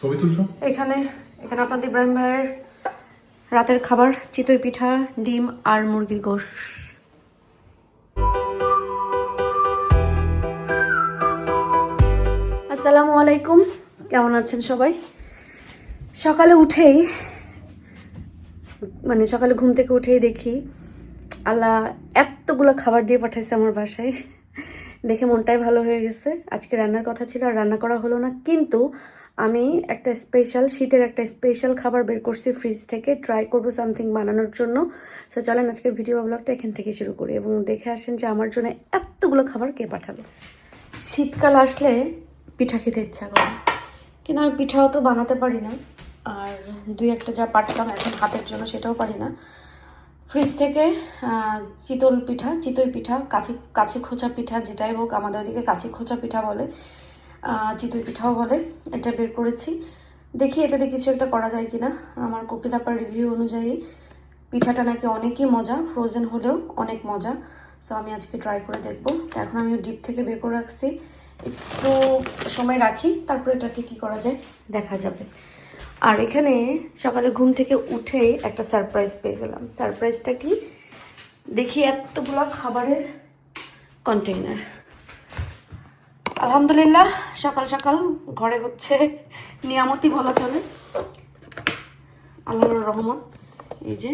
ছবি তুলছো? এখানে এখানে আপনাদের ইব্রাহিম ভাইয়ের রাতের খাবার, চিতই পিঠা, ডিম আর মুরগির গোশ। আসসালামু আলাইকুম। কেমন আছেন সবাই? সকালে উঠেই মানে সকালে ঘুম থেকে উঠেই দেখি, আল্লাহ এতগুলো খাবার দিয়ে পাঠাইছে আমার বাসায়। দেখে মনটাই ভালো হয়ে গেছে। আজকে রান্নার কথা ছিল আর রান্না করা হলো না, কিন্তু আমি একটা স্পেশাল শীতের একটা স্পেশাল খাবার বের করছি ফ্রিজ থেকে ট্রাই করব সামথিং বানানোর জন্য। সো চলেন আজকের ভিডিও ব্লগটা এখান থেকে শুরু করি এবং দেখে আসেন যে আমার জন্য এতগুলো খাবার কে পাঠালো। শীতকাল আসলে পিঠা খেতে ইচ্ছা করে, কিন্তু আমি পিঠাও তো বানাতে পারি না, আর দুই একটা যা পারতাম এখন হাতের জন্য সেটাও পারি না। ফ্রিজ থেকে চিতল পিঠা, চিতই পিঠা কাছি কাছি খোঁচা পিঠা যেটাই হোক, আমাদের ওদিকে কাছি খোঁচা পিঠা বলে চিতই পিঠাও বলে, এটা বের করেছি। দেখি এটাতে কিছু একটা করা যায় কিনা। আমার কোকিলাপার রিভিউ অনুযায়ী পিঠাটা নাকি অনেকই মজা ফ্রোজেন হলেও অনেক মজা। সো আমি আজকে ট্রাই করে দেখব। তো এখন আমি ডিপ থেকে বের করে রাখছি। একটু সময় রাখি, তারপরে এটাকে কি করা যায় দেখা যাবে। আর এখানে সকালে ঘুম থেকে উঠেই একটা সারপ্রাইজ পেয়ে গেলাম। সারপ্রাইজটা কি? দেখি এতগুলো খাবারের কন্টেইনার আলহামদুলিল্লাহ, সকাল সকাল ঘরে হচ্ছে নিয়ামতি বলা চলে। আল্লাহর রহমত। এই যে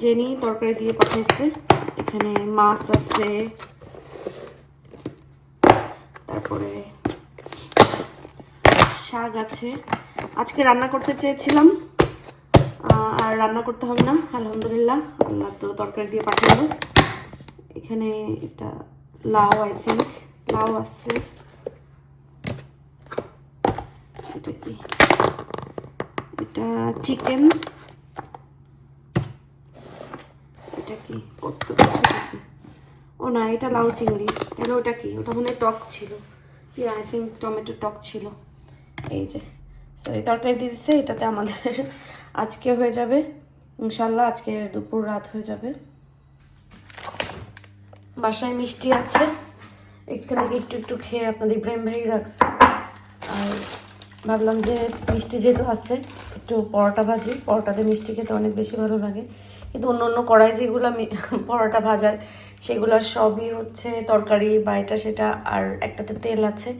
জেনি তরকারি দিয়ে পাঠাইছে। এখানে মাছ আছে। তারপরে শাক আছে। আজকে রান্না করতে চেয়েছিলাম। আর রান্না করতে হবে না। আলহামদুলিল্লাহ, আল্লাহ তো তরকারি দিয়ে পাঠালো এখানে এটা লাউ আই থিঙ্ক লাউ আছে এটা কি এটা চিকেন এটা কি? কত কিছু আছে। ও না, এটা লাউ চিংড়ি। তাহলে ওটা কি? ওটা মনে টক ছিল। ইয়া আই থিঙ্ক টমেটো টক ছিল। এই যে তো এই তরকারি দিয়ে দিচ্ছে এটাতে আমাদের আজকে হয়ে যাবে। ইনশাল্লাহ আজকে দুপুর রাত হয়ে যাবে। বাসায় মিষ্টি আছে। এখান একটু একটু খেয়ে আপনাদের ইব্রাহিম ভাই রাখছে। আর ভাবলাম যে মিষ্টি যেহেতু আছে একটু পরোটা ভাজি। পরোটাতে মিষ্টি খেতে অনেক বেশি ভালো লাগে। কিন্তু অন্য অন্য কড়াই যেগুলো পরোটা ভাজার, সেগুলোর সবই হচ্ছে তরকারি বা এটা সেটা, আর একটাতে তেল আছে।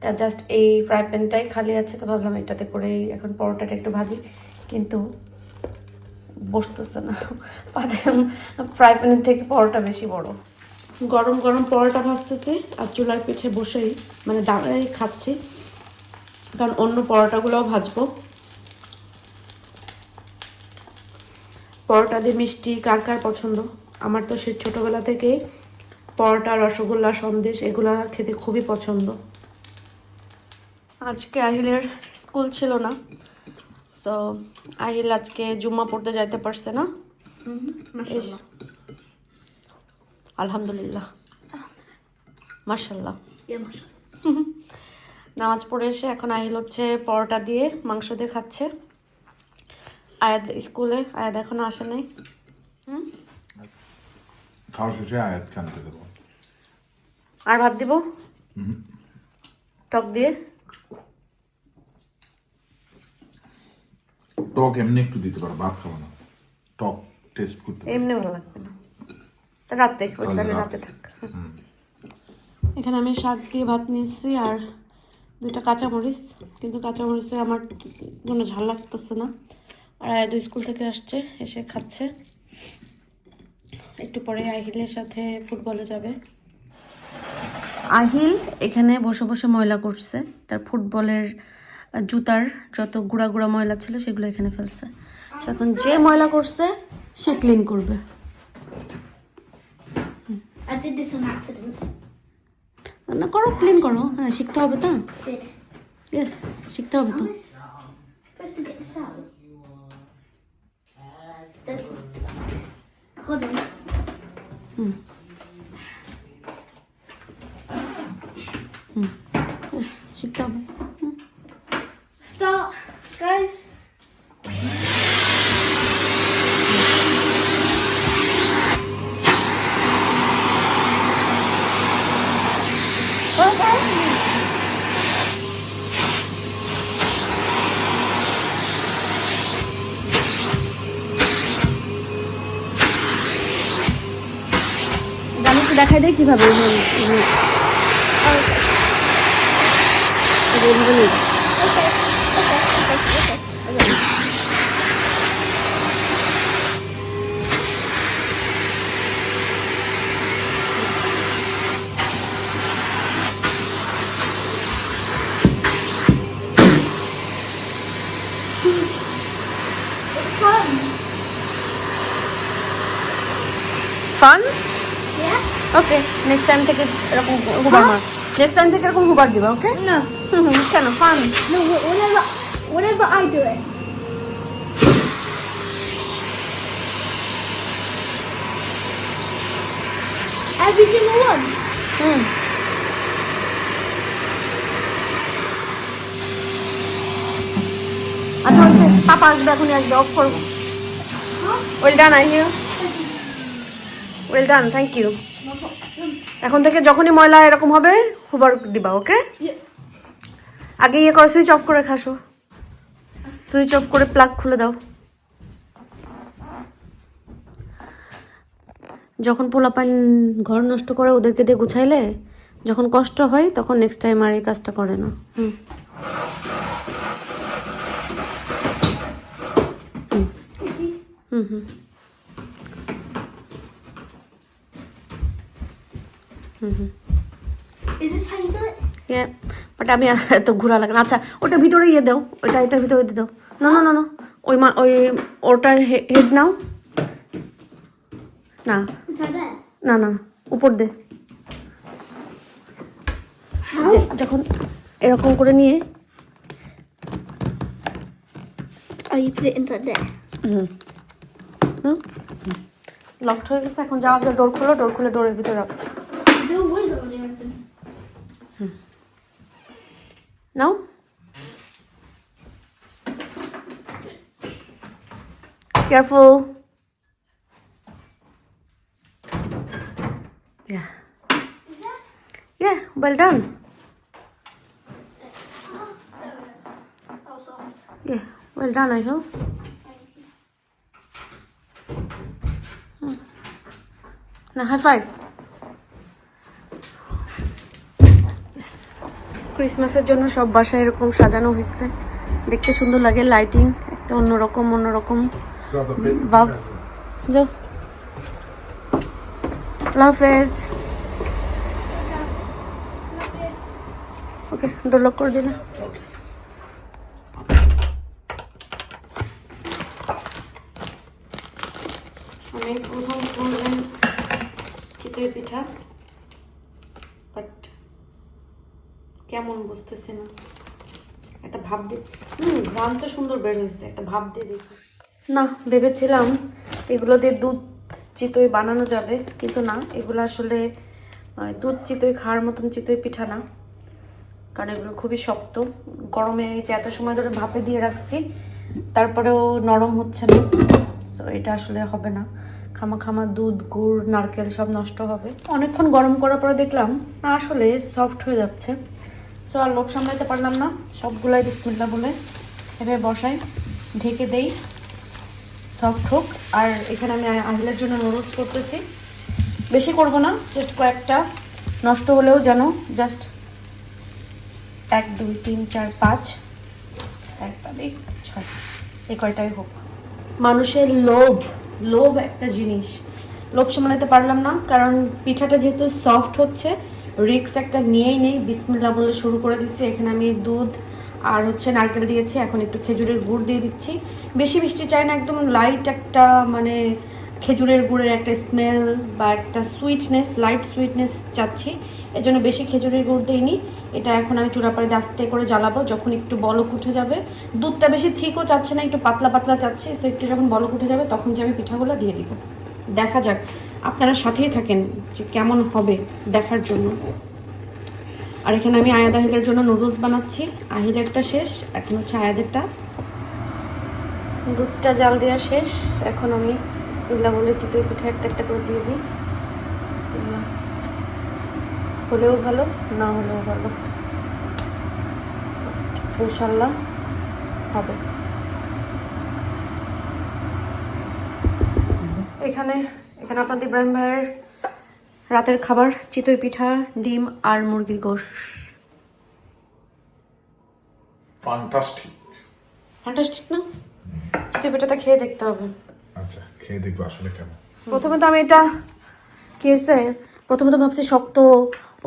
তা জাস্ট এই ফ্রাই প্যানটাই খালি আছে। তো ভাবলাম এটাতে করেই এখন পরোটাটা একটু ভাজি। কিন্তু বসতেছে না। ফ্রাই প্যানের থেকে পরোটা বেশি বড়। গরম গরম পরোটা ভাজতেছে আর চুলার পিঠে বসেই মানে দাঁড়াই খাচ্ছি। কারণ অন্য পরোটাগুলোও ভাজবো। পরোটা দিয়ে মিষ্টি কার কার পছন্দ? আমার তো সে ছোটোবেলা থেকেই পরোটা রসগোল্লা সন্দেশ এগুলা খেতে খুবই পছন্দ। আজকে আহিলের স্কুল ছিল না। সো আহিল আজকে জুম্মা পড়তে যাইতে পারছে না। আলহামদুলিল্লাহ। মাশাল্লাহ নামাজ পড়ে এসে এখন আহিল হচ্ছে পরোটা দিয়ে মাংস দিয়ে খাচ্ছে। আয়াত স্কুলে আয়াত এখনও আসে নাই। খাওয়া শেষে আয়াত খানকে দেবো। আর ভাত দিব? টক দিয়ে? টক এমনি একটু দিতে পারো ভাত খাব না। টক টেস্ট করতে এমনি ভালো লাগবে না। রাতে ওই তাহলে তাহলে রাতে। রাতে থাক। এখানে আমি শাক দিয়ে ভাত নিয়েছি আর দুইটা কাঁচামরিচ কিন্তু কাঁচামরিচে আমার কোনো ঝাল লাগতেছে না। আর আয়াদু স্কুল থেকে আসছে এসে খাচ্ছে। একটু পরে আহিলের সাথে ফুটবলে যাবে। আহিল এখানে বসে বসে ময়লা করছে। তার ফুটবলের জুতার যত গুঁড়া গুঁড়া ময়লা ছিল সেগুলো এখানে ফেলছে। এখন যে ময়লা করছে সে ক্লিন করবে। accident. না করো ক্লিন করো। হ্যাঁ শিখতে হবে তো. ইয়েস শিখতে হবে তো। 없거든. 응. Okay. Okay. It's fun. Okay next time থেকে এরকম হুবার মার নেক্সট টাইম থেকে এরকম হুবার দিবা ওকে No. কেন? Fun No, wh- whenever, whenever I do it. Every single one. Hmm আচ্ছা হয়েছে। পাপা আসবে এখনই আসবে অফ করব। Well done I Hugh well done thank you এখন থেকে যখনই ময়লা এরকম হবে হুবার দিবা ওকে? আগে ইয়ে করো সুইচ অফ করে খাসো। সুইচ অফ করে প্লাগ খুলে দাও। যখন পোলাপান ঘর নষ্ট করে ওদেরকে দিয়ে গুছাইলে যখন কষ্ট হয় তখন নেক্সট টাইম আর এই কাজটা করে না। Hmm. Hmm hmm Is this how you do it? ইয়ে বাট আমি এত ঘোরা লাগে আচ্ছা ওটা ভিতরে ইয়ে দাও। ওটা এটার ভিতরে দিয়ে দাও। না না না না। ওই মা ওই ওটার হেড নাও। না। না না উপর দে। যখন এরকম করে নিয়ে। Oh, you put it inside there. Hmm. Hmm. Locked হয়ে গেছে এখন যাওয়া ডোর খোলো ডোর খুলে ডোরের ভিতরে রাখো। নাও careful Yeah. Is that? Yeah, well done. Oh, soft. Yeah, well done, I hope. না হাই ফাইভ ক্রিসমাসের জন্য সব বাসায় এরকম সাজানো হয়েছে। দেখতে সুন্দর লাগে লাইটিং একটা অন্যরকম অন্যরকম। ভাব আল্লাহ ওকে ডোর লক করে দিলাম। আমি প্রথম করলাম চিতই পিঠা বাট কেমন বুঝতেছি না। একটা ভাব দিয়ে হুম ঘ্রাণ তো সুন্দর বের হয়েছে একটা ভাব দিয়ে দেখি। না, ভেবেছিলাম এগুলো দিয়ে দুধ চিতই বানানো যাবে, কিন্তু না, এগুলো আসলে দুধ চিতই খাওয়ার মতন চিতই পিঠা না, কারণ এগুলো খুবই শক্ত। গরমে এই যে এত সময় ধরে ভাপে দিয়ে রাখছি, তারপরেও নরম হচ্ছে না সো এটা আসলে হবে না। খামা খামা দুধ, গুড়, নারকেল সব নষ্ট হবে। অনেকক্ষণ গরম করার পরে দেখলাম আসলে সফট হয়ে যাচ্ছে। সো আর লোক সামলাইতে পারলাম না। সবগুলাই বিসমিল্লা বলে এভাবে বসাই, ঢেকে দেই সফট হোক। আর এখানে আমি আহিলের জন্য নুডলস করতেছি। বেশি করব না জাস্ট কয়েকটা। নষ্ট হলেও যেন জাস্ট এক, দুই, তিন, চার, পাঁচ একটা দিক ছয়, এই কয়টাই হোক। মানুষের লোভ লোভ একটা জিনিস। লোভ সামলাতে পারলাম না, কারণ পিঠাটা যেহেতু সফট হচ্ছে রিক্স একটা নিয়েই নেই। বিসমিল্লা বলে শুরু করে দিচ্ছি। এখানে আমি দুধ আর হচ্ছে নারকেল দিয়েছি। এখন একটু খেজুরের গুড় দিয়ে দিচ্ছি। বেশি মিষ্টি চাই না, একদম লাইট একটা মানে খেজুরের গুড়ের একটা স্মেল বা একটা সুইটনেস লাইট সুইটনেস চাচ্ছি। এর জন্য বেশি খেজুরের গুড় দিইনি। এটা এখন আমি চূড়াপাড়িতে আস্তে করে জ্বালাবো। যখন একটু বলক উঠে যাবে। দুধটা বেশি থিকও চাচ্ছে না, একটু পাতলা পাতলা চাচ্ছি। সো একটু যখন বলক উঠে যাবে, তখন যে আমি পিঠাগুলো দিয়ে দিব। দেখা যাক। আপনারা সাথেই থাকেন যে কেমন হবে দেখার জন্য। আর এখানে আমি আয়াদ আহিলের জন্য নুডলস বানাচ্ছি। আহিলেরটা শেষ, এখন হচ্ছে আয়াদেরটা। দুধটা জাল দেওয়া শেষ। এখন আমি বিসমিল্লাহ বলে চিতই পিঠা একটা একটা করে দিয়ে দিই। হলেও ভালো, না হলেও ভালো। ইনশাল্লাহ হবে। এখানে এখানে আপনাদের ইব্রাহিম ভাইয়ের রাতের খাবার চিতই পিঠা ডিম আর মুরগির গোশ। ফান্টাস্টিক ফ্যান্টাস্টিক না? চিতই পিঠাটা খেয়ে দেখতে হবে। আচ্ছা খেয়ে দেখব আসলে কেমন। প্রথমে তো আমি এটা কি হয়েছে? প্রথমে তো ভাবছি শক্ত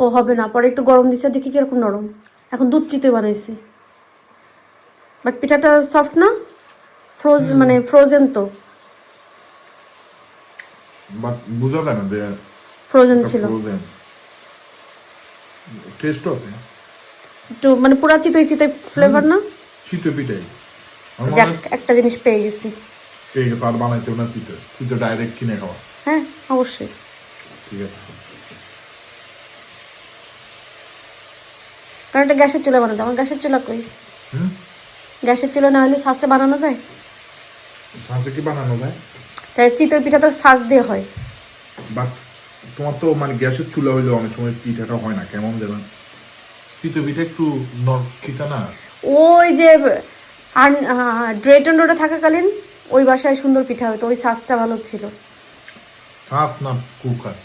ও হবে না পরে একটু গরম দিছে দেখি কীরকম নরম। এখন দুধ চিতই বানাইছি। বাট পিঠাটা সফট না? ফ্রোজ মানে ফ্রোজেন তো। বাট বোঝা যায় না যে ফ্রোজেন ছিল। টেস্ট আছে। একটু মানে পুরা চিতই চিতই ফ্লেভার না? শীতে পিঠাই। যাক একটা জিনিস পেয়ে গেছি। পেয়ে গেছে আর বানাইতেও না শীতে শীতে ডাইরেক্ট কিনে খাওয়া। হ্যাঁ অবশ্যই। ঠিক আছে। কারণ এটা গ্যাসের চুলা বানাতে আমার গ্যাসের চুলা কই? গ্যাসের চুলা না হলে সাজে বানানো যায়? সাঁচে কি বানানো যায়? তাই চিতই পিঠা তো সাজ দিয়ে হয়। বাট তোমার তো মানে গ্যাসের চুলা হইলেও অনেক সময় পিঠাটা হয় না কেমন যেন। শীতে পিঠা একটু নর খিতা না? ওই যে আর ড্রেটন রোডে থাকাকালীন ওই বাসায় সুন্দর পিঠা হতো ওই সাজটা ভালো ছিল। শ্বাস না কুকার?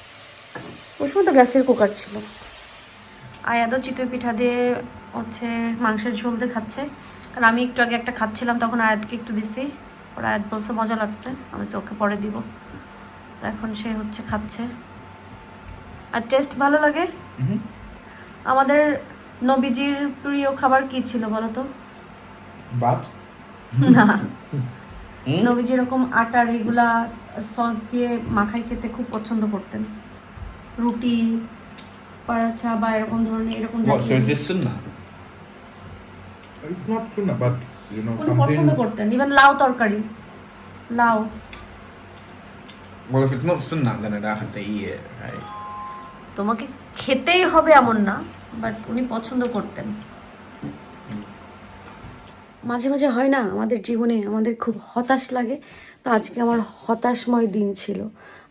ওই সময় তো গ্যাসের কুকার ছিল। আয়াদও চিতই পিঠা দিয়ে হচ্ছে মাংসের ঝোল দিয়ে খাচ্ছে। কারণ আমি একটু আগে একটা খাচ্ছিলাম তখন আয়াতকে একটু দিছি। ওর আয়াত বলছে মজা লাগছে। আমি বলছি, ওকে পরে দিব। এখন সে হচ্ছে খাচ্ছে। আর টেস্ট ভালো লাগে? আমাদের নবীজির প্রিয় খাবার কি ছিল বলো তো? বাট না। নবীজি এরকম আটার এগুলা সস দিয়ে মাখাই খেতে খুব পছন্দ করতেন। রুটি পরাঠা বা এরকম ধরনের এরকম জাতীয় sunnah? ইটস নট না? বাট উনি পছন্দ করতেন ইভেন লাউ তরকারি লাউ। Well, if it's not sunnah, then I have to eat it, right? তোমাকে খেতেই হবে এমন না বাট উনি পছন্দ করতেন। মাঝে মাঝে হয় না আমাদের জীবনে আমাদের খুব হতাশ লাগে তো আজকে আমার হতাশময় দিন ছিল।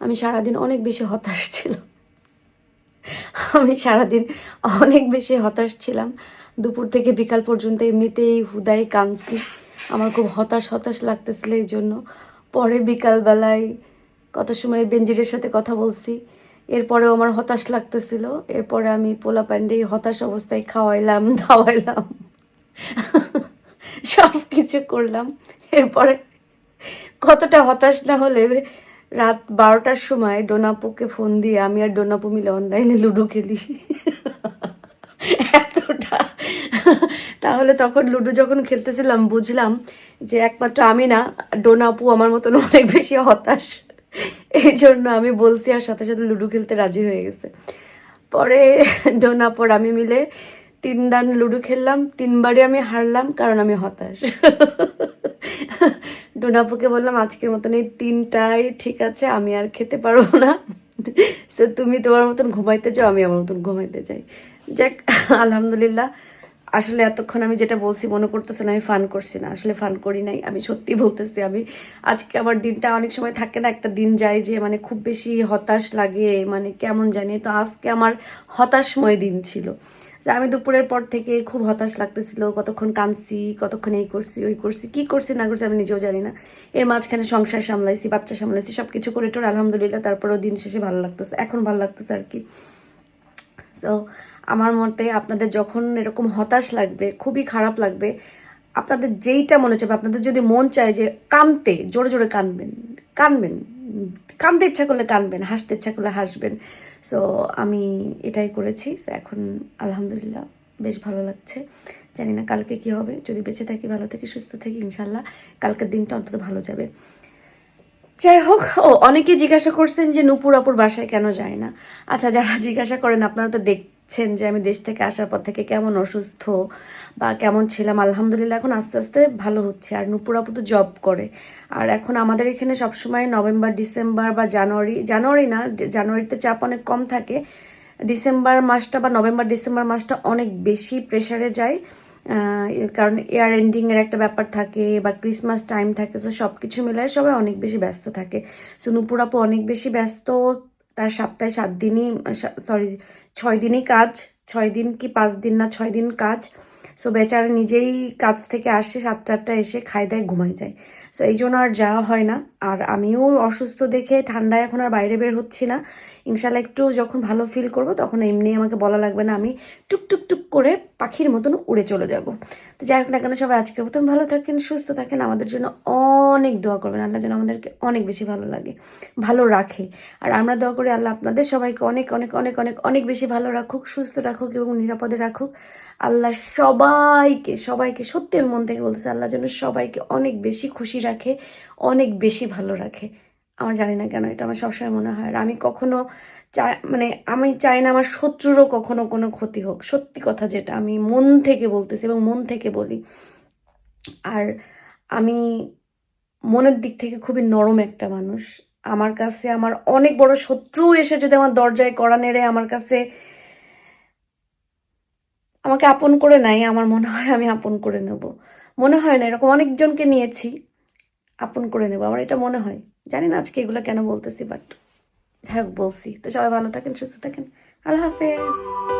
আমি সারাদিন অনেক বেশি হতাশ ছিল আমি সারাদিন অনেক বেশি হতাশ ছিলাম। দুপুর থেকে বিকাল পর্যন্ত এমনিতেই হুদাই কাঁদছি। আমার খুব হতাশ হতাশ লাগতেছিল এই জন্য। পরে বিকালবেলায় কত সময় বেঞ্জিরের সাথে কথা বলছি, এরপরেও আমার হতাশ লাগতেছিল। এরপরে আমি পোলা প্যান্ডেই হতাশ অবস্থায় খাওয়াইলাম, দাওয়াইলাম সব কিছু করলাম। এরপরে কতটা হতাশ না হলে রাত বারোটার সময় ডোনাপুকে ফোন দিয়ে আমি আর ডোনাপু মিলে অনলাইনে লুডো খেলি। এতটা। তাহলে তখন লুডো যখন খেলতেছিলাম, বুঝলাম যে একমাত্র আমি না ডোনাপু আমার মতন অনেক বেশি হতাশ। এই জন্য আমি বলছি আর সাথে সাথে লুডো খেলতে রাজি হয়ে গেছে। পরে ডোনাপর আমি মিলে তিন দান লুডো খেললাম, তিনবারই আমি হারলাম কারণ আমি হতাশ। ডোনাপুকে বললাম, আজকের মতন এই তিনটাই ঠিক আছে, আমি আর খেতে পারব না। সো তুমি তোমার মতন ঘুমাইতে যাও, আমি আমার মতন ঘুমাইতে যাই। যাক, আলহামদুলিল্লাহ। আসলে এতক্ষণ আমি যেটা বলছি মনে করতেছে না, আমি ফান করছি না। আসলে ফান করি নাই, আমি সত্যি বলতেছি আমি। আজকে আমার দিনটা অনেক সময় থাকে না, একটা দিন যায় যে মানে খুব বেশি হতাশ লাগে মানে কেমন জানি। তো আজকে আমার হতাশময় দিন ছিল। যে আমি দুপুরের পর থেকে খুব হতাশ লাগতেছিল, কতক্ষণ কাঁদছি, কতক্ষণ এই করছি, ওই করছি, কি করছি, না করছি আমি নিজেও জানি না। এর মাঝখানে সংসার সামলাইছি, বাচ্চা সামলাইছি সব কিছু করে টোর আলহামদুলিল্লাহ, তারপরেও দিন শেষে ভালো লাগতেছে, এখন ভালো লাগতেছে আর কি। সো আমার মতে আপনাদের যখন এরকম হতাশ লাগবে, খুবই খারাপ লাগবে, আপনাদের যেইটা মনে চাবে আপনাদের যদি মন চায় যে কানতে, জোরে জোরে কানবেন কানবেন, কানতে ইচ্ছা করলে কানবেন, হাসতে ইচ্ছা করলে হাসবেন। সো আমি এটাই করেছি। এখন আলহামদুলিল্লাহ বেশ ভালো লাগছে। জানি না কালকে কি হবে। যদি বেঁচে থাকি, ভালো থাকি, সুস্থ থাকি ইনশাল্লাহ কালকের দিনটা অন্তত ভালো যাবে। যাই হোক, ও অনেকেই জিজ্ঞাসা করছেন যে নুপুর আপুর বাসায় কেন যায় না? আচ্ছা যারা জিজ্ঞাসা করেন, আপনারা তো দেখছেন যে আমি দেশ থেকে আসার পর থেকে কেমন অসুস্থ বা কেমন ছিলাম, আলহামদুলিল্লাহ এখন আস্তে আস্তে ভালো হচ্ছে। আর নুপুর আপু তো জব করে। আর এখন আমাদের এখানে সবসময় নভেম্বর, ডিসেম্বর বা জানুয়ারি জানুয়ারি না জানুয়ারিতে চাপ অনেক কম থাকে। ডিসেম্বর মাসটা বা নভেম্বর, ডিসেম্বর মাসটা অনেক বেশি প্রেসারে যায়। কারণ এয়ার এন্ডিংয়ের একটা ব্যাপার থাকে বা ক্রিসমাস টাইম থাকে, তো সব কিছু মিলায় সবাই অনেক বেশি ব্যস্ত থাকে। সো নুপুর আপু অনেক বেশি ব্যস্ত তার সপ্তাহে সাত দিনই সরি ছয় দিনই কাজ, ছয় দিন কি পাঁচ দিন না ছয় দিন কাজ। সো বেচারা নিজেই কাজ থেকে আসে সাত আটটা এসে খায় দেয় ঘুমাই যায়। সো এই জন্য আর যাওয়া হয় না। আর আমিও অসুস্থ দেখে ঠান্ডায় এখন আর বাইরে বের হচ্ছি না। ইনশাল্লাহ একটু যখন ভালো ফিল করব, তখন এমনি আমাকে বলা লাগবে না, আমি টুক টুক টুক করে পাখির মতন উড়ে চলে যাব। তো যাই হোক না কেন, সবাই আজকের মতন ভালো থাকেন, সুস্থ থাকেন, আমাদের জন্য অনেক দোয়া করবেন, আল্লাহ যেন আমাদেরকে অনেক বেশি ভালো লাগে, ভালো রাখে। আর আমরা দোয়া করি আল্লাহ আপনাদের সবাইকে অনেক অনেক অনেক অনেক অনেক বেশি ভালো রাখুক, সুস্থ রাখুক এবং নিরাপদে রাখুক। আল্লাহ সবাইকে সবাইকে সত্যের মন থেকে বলতেছে, আল্লাহ যেন সবাইকে অনেক বেশি খুশি রাখে, অনেক বেশি ভালো রাখে। আমার জানি না কেন, এটা আমার সবসময় মনে হয়। আর আমি কখনো চাই মানে আমি চাই না আমার শত্রুরও কখনো কোনো ক্ষতি হোক। সত্যি কথা যেটা, আমি মন থেকে বলতেছি এবং মন থেকে বলি। আর আমি মনের দিক থেকে খুবই নরম একটা মানুষ। আমার কাছে আমার অনেক বড় শত্রু এসে যদি আমার দরজায় কড়া নেড়ে আমার কাছে আমাকে আপন করে নাই আমার মনে হয় আমি আপন করে নেব। মনে হয় না, এরকম অনেকজনকে নিয়েছি। আপন করে নেব, আমার এটা মনে হয়। জানি না আজকে এগুলো কেন বলতেছি বাট যাই হোক, বলছি। তো সবাই ভালো থাকেন, সুস্থ থাকেন। আল্লাহ হাফেজ।